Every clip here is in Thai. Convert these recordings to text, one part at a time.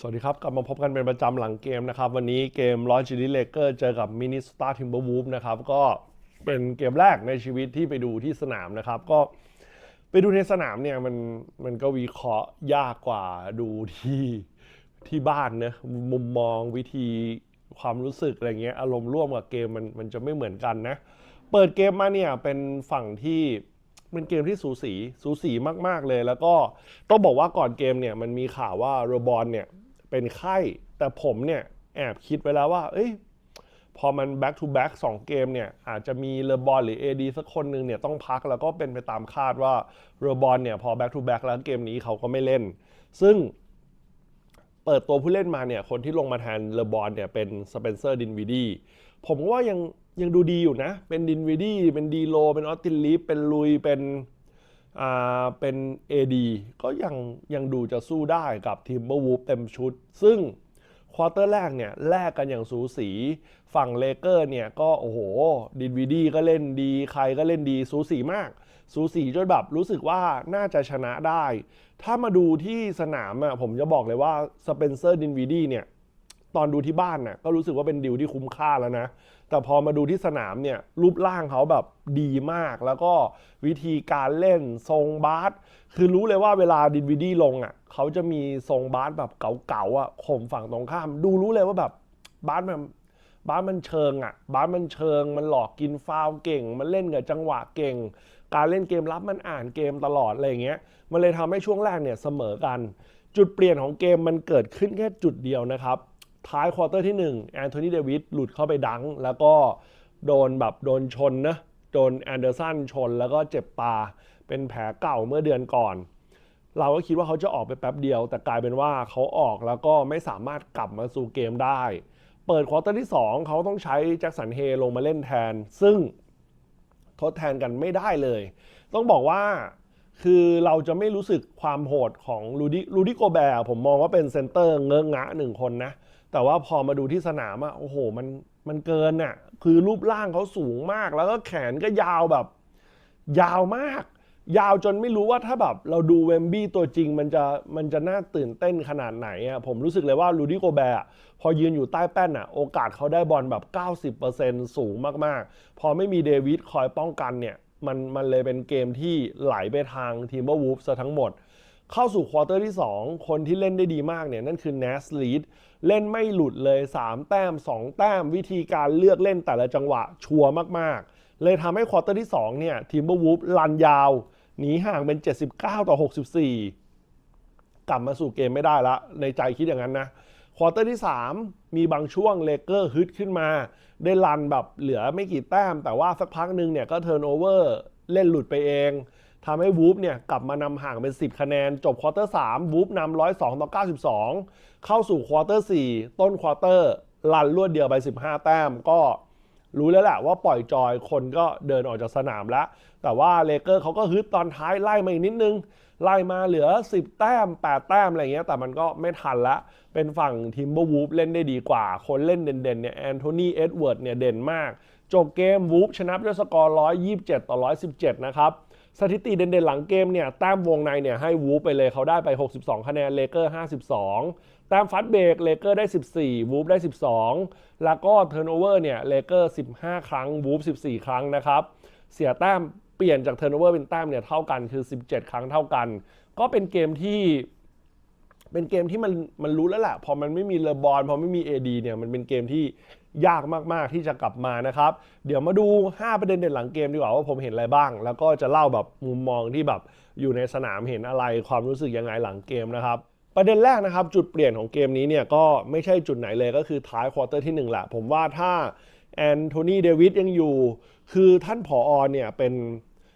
สวัสดีครับ กลับมาพบกันเป็นประจำหลังเกมนะครับ วันนี้เกมลอ n จิลิเลเกอร์เจอกับมินิสตาร์ทิมเบอร์วูฟนะครับ ก็เป็นเกมแรกในชีวิตที่ไปดูที่สนามนะครับ ก็ไปดูในสนามเนี่ยมันมันก็วิเคราะห์ยากกว่าดูที่ที่บ้านเนะมุมมองวิธีความรู้สึกอะไรเงี้ยอารมณ์ร่วมกับเกมมันมันจะไม่เหมือนกันนะ เปิดเกมมาเนี่ยเป็นฝั่งที่เป็นเกมที่สูสีสูสีมาก ๆ เลย แล้วก็ต้องบอกว่าก่อนเกมเนี่ยมันมีข่าวว่าโรบอลเนี่ย เป็นไข้ แต่ผมเนี่ยแอบคิดไว้แล้วว่า เอ้ยพอมัน back to back 2 เกมเนี่ยอาจจะมีเลบอลหรือ AD สักคนหนึ่งเนี่ยต้องพักแล้วก็เป็นไปตามคาดว่าเรบอลเนี่ยพอ back to back แล้วเกมนี้เขาก็ไม่เล่น ซึ่งเปิดตัวผู้เล่นมาเนี่ยคนที่ลงมาแทนเลบอนเนี่ยเป็นสเปนเซอร์ดินวีดีผมว่ายังยังดูดีอยู่นะ เป็นดินวีดีเป็นดีโล เป็นออสตินลีฟเป็นลุยเป็น เป็น AD ก็ยังยังดูจะสู้ได้กับทีมเบอร์วูฟเต็มชุด ซึ่งควอเตอร์แรกเนี่ยแลกกันอย่างสูสี ฝั่งเลเกอร์เนี่ยก็โอ้โหดินวีดีก็เล่นดีใครก็เล่นดีสูสีมาก สูสีจนแบบรู้สึกว่าน่าจะชนะได้ ถ้ามาดูที่สนามอะผมจะบอกเลยว่าสเปนเซอร์ดินวีดีเนี่ย ตอนดูที่บ้านน่ะก็รู้สึกว่าเป็นดิวที่คุ้มค่าแล้วนะ แต่พอมาดูที่สนามเนี่ยรูปร่างเขาแบบดีมาก แล้วก็วิธีการเล่นทรงบาสคือรู้เลยว่าเวลาดินวีดีลงอะเขาจะมีทรงบาสแบบเก่าๆอะข่มฝั่งตรงข้าม ดูรู้เลยว่าแบบบาสมันบาสมันเชิงอะบาสมันเชิง มันหลอกกินฟาวเก่ง มันเล่นกับจังหวะเก่ง การเล่นเกมรับมันอ่านเกมตลอดอะไรอย่างเงี้ย มันเลยทำให้ช่วงแรกเนี่ยเสมอกัน จุดเปลี่ยนของเกมมันเกิดขึ้นแค่จุดเดียวนะครับ ท้ายควอเตอร์ที่1แอนโทนีเดวิดหลุดเข้าไปดัง แล้วก็โดนแบบโดนชนนะโดนแอนเดอร์สันชนแล้วก็เจ็บตาเป็นแผลเก่าเมื่อเดือนก่อน เราก็คิดว่าเขาจะออกไปแป๊บเดียว แต่กลายเป็นว่าเขาออกแล้วก็ไม่สามารถกลับมาสู่เกมได้ เปิดควอเตอร์ที่ 2 เขาต้องใช้แจ็คสันเฮลงมาเล่นแทน ซึ่งทดแทนกันไม่ได้เลย ต้องบอกว่าคือเราจะไม่รู้สึกความโหดของลูดิลูดิโกแบร์ผมมองว่าเป็นเซนเตอร์เงองะหนึ่งคนนะ แต่ว่าพอมาดูที่สนามอะโอ้โห มันมันเกินน่ะคือรูปร่างเขาสูงมาก แล้วก็แขนก็ยาวแบบ ยาวมาก ยาวจนไม่รู้ว่าถ้าแบบเราดูเวมบี้ตัวจริง มันจะมันจะน่าตื่นเต้นขนาดไหนอะผมรู้สึกเลยว่าลูดิโกแบร์พอยืนอยู่ใต้แป้นอะโอกาสเขาได้บอลแบบ 90%สูงมากๆ พอไม่มีเดวิดคอยป้องกันเนี่ยมันมันเลยเป็นเกมที่ไหลไปทางทีมเบอร์วูฟซะทั้งหมด เข้าสู่ควอเตอร์ที่ 2 คนที่เล่นได้ดีมากเนี่ยนั่นคือ n a s l e a d เล่นไม่หลุดเลย 3 แต้ม 2 แต้ม วิธีการเลือกเล่นแต่ละจังหวะชัวร์มากๆ เลยทำให้ควอเตอร์ที่ 2 เนี่ยทีมเบอร์วูฟลันยาว หนีห่างเป็น 79 ต่อ 64 กลับมาสู่เกมไม่ได้ละ ในใจคิดอย่างนั้นนะควอเตอร์ที่ 3 มีบางช่วงเลเกอร์ฮึดขึ้นมา ได้รันแบบเหลือไม่กี่แต้ม แต่ว่าสักพักหนึ่งเนี่ยก็เทิร์นโอเวอร์เล่นหลุดไปเอง ทำให้วูฟเนี่ยกลับมานำห่างเป็น 10 คะแนน จบควอเตอร์3วูฟนำ102 ต่อ 92 เข้าสู่ควอเตอร์ 4 ต้นควอเตอร์รันรวดเดียวไป 15 แต้มก็รู้แล้วแหละว่าปล่อยจอยคนก็เดินออกจากสนามแล้ว แต่ว่าเลเกอร์เขาก็ฮึดตอนท้ายไล่มาอีกนิดนึง ไล่มาเหลือ 10 แต้ม 8 แต้มอะไรเงี้ยแต่มันก็ไม่ทันละ เป็นฝั่งทีมเบอร์วูฟเล่นได้ดีกว่า คนเล่นเด่นๆเนี่ยแอนโทนีเอ็ดเวิร์ดเนี่ยเด่นมาก จบเกมวูฟชนะด้วยสกอร์ 127 ต่อ 117 นะครับ สถิติเด่นๆหลังเกมเนี่ยแต้มวงในเนี่ยให้วูฟไปเลยเขาได้ไป 62 คะแนนเลเกอร์ 52 แต้มฟัดเบรกเลเกอร์ได้ 14 วูฟได้ 12 แล้วก็เทิร์นโอเวอร์เนี่ยเลเกอร์ 15 ครั้งวูฟ 14 ครั้งนะครับ เสียแต้มเปลี่ยนจากเทิร์นโอเวอร์เป็นแต้มเนี่ยเท่ากันคือ 17 ครั้งเท่ากัน ก็เป็นเกมที่เป็นเกมที่มันมันรู้แล้วแหละพอมันไม่มีเลบอนพอไม่มี AD เนี่ยมันเป็นเกมที่ ยากมาก ๆ ที่จะกลับมานะครับ เดี๋ยวมาดู 5 ประเด็นเด่นหลังเกมดีกว่าว่าผมเห็นอะไรบ้าง แล้วก็จะเล่าแบบมุมมองที่แบบอยู่ในสนามเห็นอะไรความรู้สึกยังไงหลังเกมนะครับประเด็นแรกนะครับจุดเปลี่ยนของเกมนี้เนี่ยก็ไม่ใช่จุดไหนเลยก็คือท้ายควอเตอร์ที่1แหละผมว่าถ้าแอนโทนีเดวิดยังอยู่ คือท่านผออเนี่ยเป็น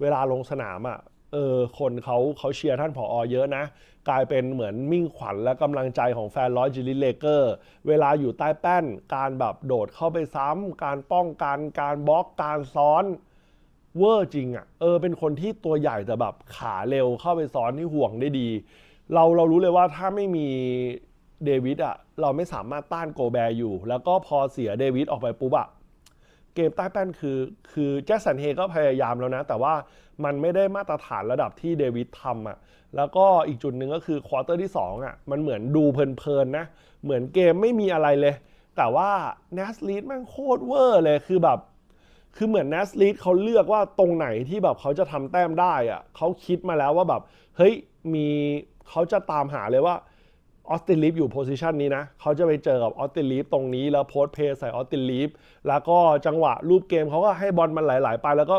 เวลาลงสนามอะเออคนเขาเขาเชียร์ท่านผออเยอะนะ กลายเป็นเหมือนมิ่งขวัญและกำลังใจของแฟนร้อยจิลิเลเกอร์ เวลาอยู่ใต้แป้น การแบบโดดเข้าไปซ้ำ การป้องกัน การบล็อกการซ้อน เวอร์จริงอะ่ะ เออ เป็นคนที่ตัวใหญ่แต่แบบขาเร็วเข้าไปซ้อนที่ห่วงได้ดี เราเรารู้เลยว่าถ้าไม่มีเดวิดอะ เราไม่สามารถต้านโกแบร์อยู่ แล้วก็พอเสียเดวิดออกไปปุ๊บอะ่ะ เกมใต้แป้นคือ คือแจ็คสันเฮก็พยายามแล้วนะ แต่ว่ามันไม่ได้มาตรฐานระดับที่เดวิดทำอะแล้วก็อีกจุดหนึ่งก็คือควอเตอร์ที่ 2อะมันเหมือนดูเพลินๆนะ เหมือนเกมไม่มีอะไรเลย แต่ว่า n a s l e a d แม่งโคตรเวอร์เลยคือแบบ คือเหมือน n a s l e a d เขาเลือกว่าตรงไหนที่แบบเขาจะทำแต้มได้อะเขาคิดมาแล้วว่าแบบ เฮ้ยมีเขาจะตามหาเลยว่า ออสตินลีฟอยู่โพซิชันนี้นะเขาจะไปเจอกับออสตินลีฟตรงนี้แล้วโพสเพย์ใส่ออสตินลีฟแล้วก็จังหวะรูปเกมเขาก็ให้บอลมันไหลๆไปแล้วก็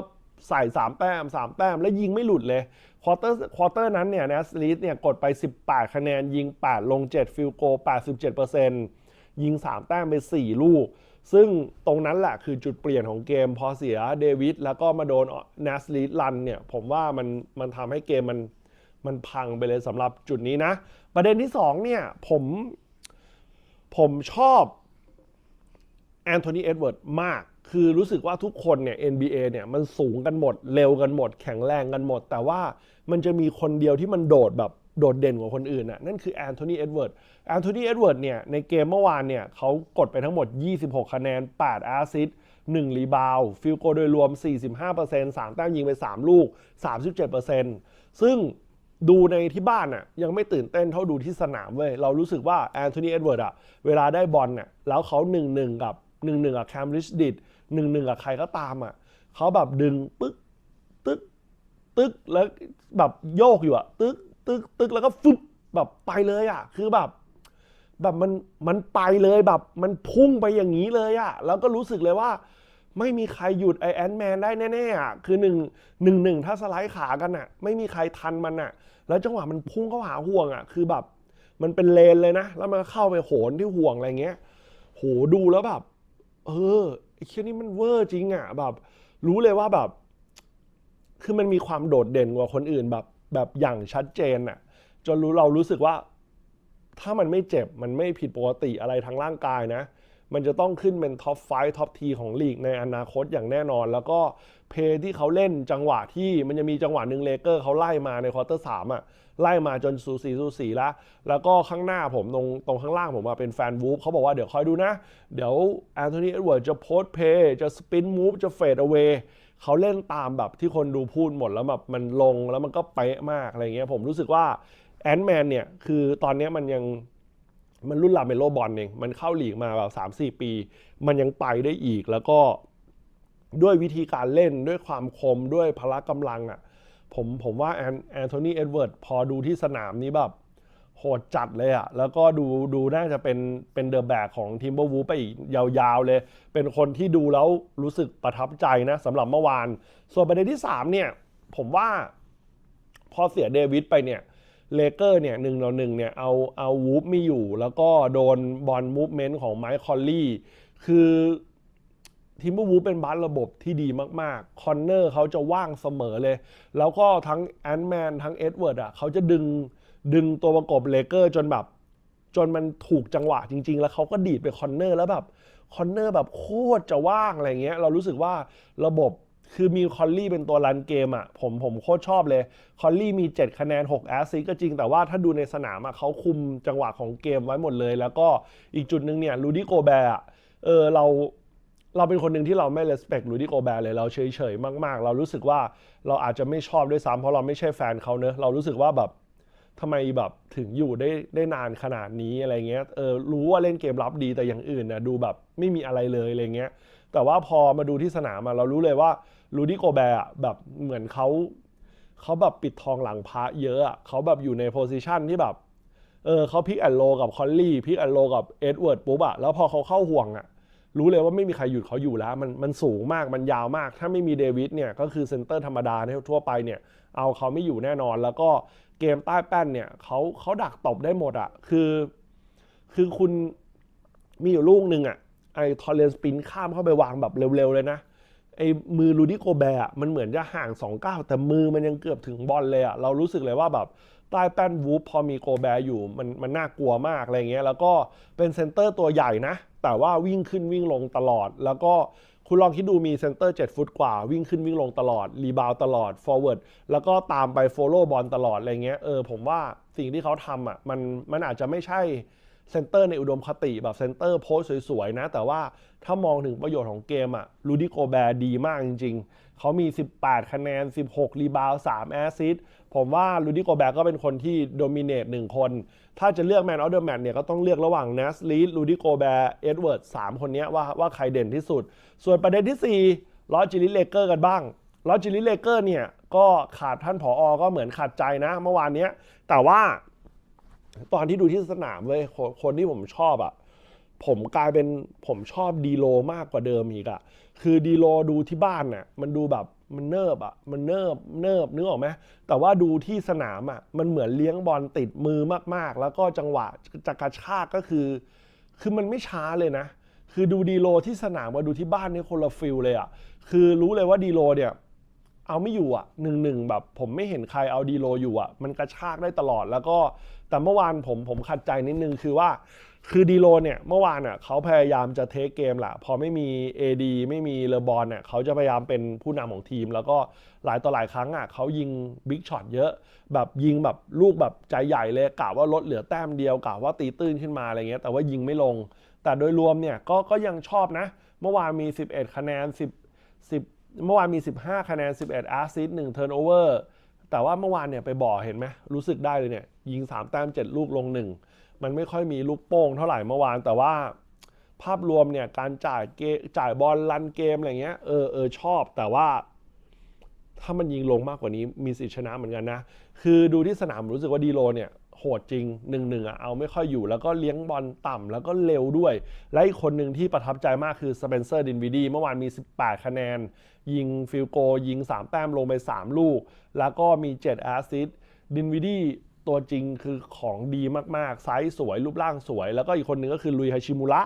ใส่3แต้ม3แต้ม แล้วยิงไม่หลุดเลยควอเตอร์ควอเตอร์นั้นเนี่ยนัสลีฟเนี่ยกดไป 18 คะแนน ยิง 8 ลง 7 ฟิลโก 87%ยิง 3 แต้มไป 4 ลูก ซึ่งตรงนั้นแหละคือจุดเปลี่ยนของเกม พอเสียเดวิดแล้วก็มาโดนนัสลีฟลันเนี่ย ผมว่ามันมันทำให้เกมมันมันพังไปเลยสำหรับจุดนี้นะ ประเด็นที่2เนี่ยผมผมชอบแอนโทนีเอ็ดเวิร์ดมาก คือรู้สึกว่าทุกคนเนี่ย NBA เนี่ยมันสูงกันหมด เร็วกันหมด แข็งแรงกันหมด แต่ว่ามันจะมีคนเดียวที่มันโดดแบบโดดเด่นกว่าคนอื่นน่ะนั่นคือแอนโทนีเอ็ดเวิร์ดแอนโทนีเอ็ดเวิร์ดเนี่ยในเกมเมื่อวานเนี่ยเขากดไปทั้งหมด 26 คะแนน8แอสซิส1รีบาวฟิลโกโดยรวม 45% 3 แต้มยิงไป 3 ลูก 37%ซึ่ง ดูในที่บ้านอะยังไม่ตื่นเต้นเท่าดูที่สนามเว้ยเรารู้สึกว่าแอนโทนีเอ็ดเวิร์ดอะเวลาได้บอลน่ะแล้วเขาหนึ่งหนึ่งกับหนึ่งหนึ่งกับแคมริชดิดหนึ่งหนึ่งกับใครก็ตามอะเขาแบบดึงปึ๊กตึ๊กตึ๊กแล้วแบบโยกอยู่อะตึ๊กตึ๊กตึ๊กแล้วก็ฟึบแบบไปเลยอะคือแบบ แบบมันมันไปเลยแบบมันพุ่งไปอย่างนี้เลยอะแล้วก็รู้สึกเลยว่า ไม่มีใครหยุดไอแอนแมนได้แน่ๆอะคือหนึ่งหนึ่งหนึ่งถ้าสไลด์ขากันอะ ไม่มีใครทันมันอะ แล้วจังหวะมันพุ่งเข้าหาห่วงอะ คือแบบ มันเป็นเลนเลยนะ แล้วมันเข้าไปโหนที่ห่วงอะไรเงี้ย โหดูแล้วแบบ เออไอ้เชี่ยนี่มันเวอร์จริงอะแบบ รู้เลยว่าแบบ คือมันมีความโดดเด่นกว่าคนอื่นแบบ แบบอย่างชัดเจนอะ จนรู้เรารู้สึกว่า ถ้ามันไม่เจ็บมันไม่ผิดปกติอะไรทางร่างกายนะ มันจะต้องขึ้นเป็นท็อปไฟท็อปทีของลีกในอนาคตอย่างแน่นอน แล้วก็เพย์ที่เขาเล่นจังหวะที่มันจะมีจังหวะหนึ่งเลเกอร์เขาไล่มาในควอเตอร์สามอะไล่มาจนสูสีสูสีแล้ว แล้วก็ข้างหน้าผมตรงตรงข้างล่างผมมาเป็นแฟนวูฟเขาบอกว่าเดี๋ยวคอยดูนะ เดี๋ยวแอนโทนีเอ็ดเวิร์ดจะโพสเพย์จะสปินมูฟจะเฟดเอา a y เขาเล่นตามแบบที่คนดูพูดหมดแล้วแบบมันลงแล้วมันก็เป๊ะมากอะไรเงี้ยผมรู้สึกว่าแอนแมนเนี่ยคือตอนนี้มันยัง มันรุ่นลาเมโลบอลเองมันเข้าหลีกมาแบบสามสี่ปี มันยังไปได้อีกแล้วก็ด้วยวิธีการเล่นด้วยความคมด้วยพละกำลังอะผมผมว่าแอนแอนโทนีเอ็ดเวิร์ดพอดูที่สนามนี้แบบโหดจัดเลยอะแล้วก็ดูดูน่าจะเป็นเป็นเดอะแบกของทีมเบอร์วูไปอีกยาวๆเลย เป็นคนที่ดูแล้วรู้สึกประทับใจนะสำหรับเมื่อวาน ส่วนประเด็นที่ 3 เนี่ย ผมว่าพอเสียเดวิดไปเนี่ย เลเกอร์เนี่ยหนึ่งต่อหนึ่งเนี่ยเอาเอาวูฟไม่อยู่ แล้วก็โดนบอลมูฟเมนต์ของไมค์คอลลี่ คือทีมเบอร์วูฟเป็นบาสระบบที่ดีมากๆ คอนเนอร์เขาจะว่างเสมอเลย แล้วก็ทั้งแอนด์แมนทั้งเอ็ดเวิร์ดอะเขาจะดึงดึงตัวประกบเลเกอร์จนแบบ จนมันถูกจังหวะจริง ๆ แล้วเขาก็ดีดไปคอนเนอร์แล้วแบบคอนเนอร์แบบโคตรจะว่างอะไรเงี้ย เรารู้สึกว่าระบบ คือมีคอลลี่เป็นตัวรันเกมอะผมผมโคตรชอบเลย คอลลี่มี 7 คะแนน 6 แอสซิสก็จริงแต่ว่าถ้าดูในสนามอะเขาคุมจังหวะของเกมไว้หมดเลย แล้วก็อีกจุดหนึ่งเนี่ยลูดี้โกแบร์เออเราเราเป็นคนหนึ่งที่เราไม่ respect ลูดี้โกแบร์เลยเราเฉยๆมาก ๆ เรารู้สึกว่าเราอาจจะไม่ชอบด้วยซ้ำเพราะเราไม่ใช่แฟนเขาเนอะเรารู้สึกว่าแบบทำไมแบบถึงอยู่ได้ได้นานขนาดนี้อะไรเงี้ย เออรู้ว่าเล่นเกมรับดีแต่อย่างอื่นนะดูแบบไม่มีอะไรเลยอะไรเงี้ย แต่ว่าพอมาดูที่สนามอะเรารู้เลยว่า ลูดี้โกแบร์แบบเหมือนเขาเขาแบบปิดทองหลังพระเยอะอะเขาแบบอยู่ในโพซิชันที่แบบเออเขาพิกแอนโลกับคอลลี่พิกแอนโลกับเอ็ดเวิร์ดปุ๊บอะแล้วพอเขาเข้าห่วงอะรู้เลยว่าไม่มีใครหยุดเขาอยู่แล้ว มันมันสูงมากมันยาวมาก ถ้าไม่มีเดวิดเนี่ยก็คือเซนเตอร์ธรรมดาทั่วไปเนี่ย เอาเขาไม่อยู่แน่นอน แล้วก็เกมใต้แป้นเนี่ยเขาเขาดักตบได้หมดอะคือ คือคุณมีอยู่ลูกหนึ่งอะไอ้ทอร์เรนสปินข้ามเข้าไปวางแบบเร็วๆเลยนะ ไอ้มือลูดี้โกแบร์มันเหมือนจะห่าง2อก้าวแต่มือมันยังเกือบถึงบอลเลยอะเรารู้สึกเลยว่าแบบใต้แป้นวูฟพอมีโกแบร์อยู่มันมันน่ากลัวมากอะไรเงี้ยแล้วก็เป็นเซนเตอร์ตัวใหญ่นะ แต่ว่าวิ่งขึ้นวิ่งลงตลอด แล้วก็คุณลองคิดดูมีเซนเตอร์ 7 ฟุตกว่า วิ่งขึ้นวิ่งลงตลอด รีบาวตลอดฟอร์เวิร์ดแล้วก็ตามไปโฟโล่บอลตลอดอะไรเงี้ยเออผมว่าสิ่งที่เขาทำอะมันมันอาจจะไม่ใช่ เซนเตอร์ในอุดมคติแบบเซนเตอร์โพสสวยๆนะ แต่ว่าถ้ามองถึงประโยชน์ของเกมอะลูดิโกแบร์ดีมากจริง ๆ เขามี 18 คะแนน 16 รีบาว3แอสซิสผมว่าลูดิโกแบร์ก็เป็นคนที่โดมิเนตหนึ่งคน ถ้าจะเลือกแมนออฟเดอะแมตเนี่ยก็ต้องเลือกระหว่างนัสลีดลูดิโกแบร์เอ็ดเวิร์ดสามคนนี้ว่าว่าใครเด่นที่สุด ส่วนประเด็นที่4ลอจิลิเลเกอร์กันบ้างลอจิลิเลเกอร์เนี่ยก็ขาดท่านผออก็เหมือนขาดใจนะเมื่อวานนี้แต่ว่า ตอนที่ดูที่สนามเลยคนคนที่ผมชอบอะ่ะผมกลายเป็นผมชอบดีโลมากกว่าเดิมอีกอะ่ะคือดีโลดูที่บ้านน่ะมันดูแบบมันเนิบอะ่ะมันเนิบเนิบนึกออกไหมแต่ว่าดูที่สนามอะ่ะมันเหมือนเลี้ยงบอลติดมือมากๆ แล้วก็จังหวะจะกระชากก็คือ คือมันไม่ช้าเลยนะ คือดูดีโลที่สนามมาดูที่บ้านนี่คนละฟิลเลยอะ่ะคือรู้เลยว่าดีโลเนี่ย เอาไม่อยู่อะหนึ่งหนึ่งแบบ ผมไม่เห็นใครเอาดีโลอยู่อะ มันกระชากได้ตลอดแล้วก็ แต่เมื่อวานผมผมขัดใจนิดนึงคือว่า คือดีโลเนี่ย เมื่อวานอะเขาพยายามจะเทคเกมแหละพอไม่มี AD ไม่มีเลอบอลเนี่ยเขาจะพยายามเป็นผู้นำของทีม แล้วก็หลายต่อหลายครั้งอะเขายิงบิ๊กช็อตเยอะ แบบยิงแบบลูกแบบใจใหญ่เลยกะว่าลดเหลือแต้มเดียวกะว่าตีตื้นขึ้นมาอะไรเงี้ยแต่ว่ายิงไม่ลง แต่โดยรวมเนี่ยก็ก็ยังชอบนะ เมื่อวานมี 11 คะแนน10 10 เมื่อวานมี 15 คะแนน 11แอสซิสต์1เทิร์นโอเวอร์แต่ว่าเมื่อวานเนี่ยไปบ่อเห็นไหมรู้สึกได้เลยเนี่ยยิง 3 แต้ม 7 ลูกลง 1 มันไม่ค่อยมีลูกโป่งเท่าไหร่เมื่อวาน แต่ว่าภาพรวมเนี่ยการจ่ายเกจ่ายบอลรันเกมอะไรเงี้ยเออเออชอบ แต่ว่า ถ้ามันยิงลงมากกว่านี้มีสิทธิชนะเหมือนกันนะ คือดูที่สนามรู้สึกว่าดีโลเนี่ย โหดจริงหนึ่งหนึ่งอะเอาไม่ค่อยอยู่แล้วก็เลี้ยงบอลต่ำแล้วก็เร็วด้วย และอีกคนหนึ่งที่ประทับใจมากคือสเปนเซอร์ดินวีดีเมื่อวานมี 18 คะแนน ยิงฟิลโก ยิง 3 แต้มลงไป 3 ลูก แล้วก็มี 7 แอสซิสต์ดินวีดีตัวจริงคือของดีมาก ๆ ไซส์สวยรูปร่างสวย แล้วก็อีกคนหนึ่งก็คือลุยฮาชิมุระ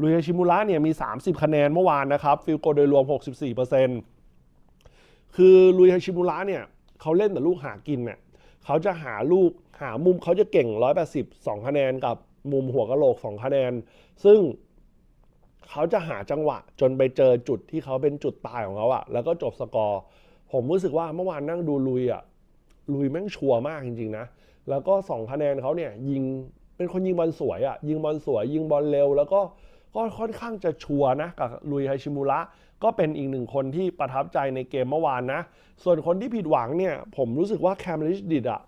ลุยฮาชิมุระเนี่ยมี 30 คะแนนเมื่อวานนะครับฟิลโกโดยรวม 64%คือลุยฮาชิมุระเนี่ยเขาเล่นแต่ลูกหากินเนี่ย เขาจะหาลูกหามุมเขาจะเก่ง 180 2 คะแนนกับมุมหัวกะโหลก 2 คะแนน ซึ่งเขาจะหาจังหวะ จนไปเจอจุดที่เขาเป็นจุดตายของเขาอะแล้วก็จบสกอร์ ผมรู้สึกว่าเมื่อวานนั่งดูลุยอะลุยแม่งชัวร์มากจริงๆนะ แล้วก็ 2 คะแนนเขาเนี่ยยิงเป็นคนยิงบอลสวยอะยิงบอลสวย ยิงบอลเร็ว แล้วก็ก็ค่อนข้างจะชัวร์นะกับลุยไฮชิมุระ ก็เป็นอีกหนึ่งคนที่ประทับใจในเกมเมื่อวานนะ ส่วนคนที่ผิดหวังเนี่ย ผมรู้สึกว่าแคมริชดิดอะ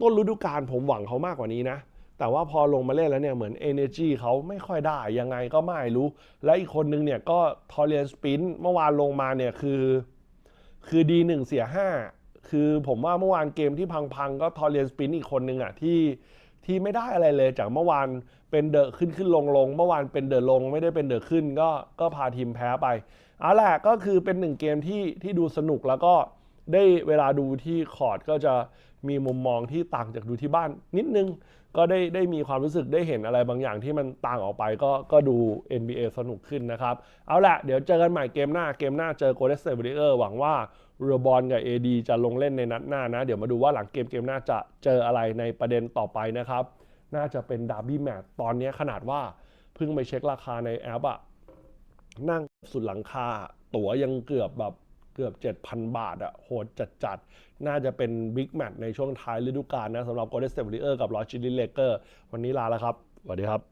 ต้นฤดูกาลผมหวังเขามากกว่านี้นะ แต่ว่าพอลงมาเล่นแล้วเนี่ยเหมือน Energy เขาไม่ค่อยได้ ยังไงก็ไม่รู้ และอีกคนนึงเนี่ยก็ทอเรียนสปินเมื่อวานลงมาเนี่ยคือ คือดีหนึ่งเสียห้าคือผมว่าเมื่อวานเกมที่พังๆก็ทอเรียนสปินอีกคนนึงอะที่ ที่ไม่ได้อะไรเลยจากเมื่อวานเป็นเดอะขึ้นขึ้นลงลงเมื่อวานเป็นเดอะลงไม่ได้เป็นเดอะขึ้นก็ก็พาทีมแพ้ไปเอาแหละก็คือเป็นหนึ่งเกมที่ที่ดูสนุกแล้วก็ได้เวลาดูที่คอร์ดก็จะมีมุมมองที่ต่างจากดูที่บ้านนิดนึง ก็ได้ได้มีความรู้สึกได้เห็นอะไรบางอย่างที่มันต่างออกไปก็ก็ดู NBA สนุกขึ้นนะครับ เอาละเดี๋ยวเจอกันใหม่เกมหน้าเกมหน้าเจอ Golden State Warriors หวังว่าเรือบอลกับ AD จะลงเล่นในนัดหน้านะ เดี๋ยวมาดูว่าหลังเกมเกมหน้าจะเจออะไรในประเด็นต่อไปนะครับ น่าจะเป็นดาร์บี้แมตช์ตอนนี้ขนาดว่าเพิ่งไปเช็คราคาในแอปอะนั่งสุดหลังคาตั๋วยังเกือบแบบ เกือบ 7,000 บาทอะโหดจัดๆ น่าจะเป็นบิ๊กแมตช์ในช่วงท้ายฤดูกาลนะสำหรับ Golden State Warriors กับลอชิลลิเลเกอร์วันนี้ลาแล้วครับสวัสดีครับ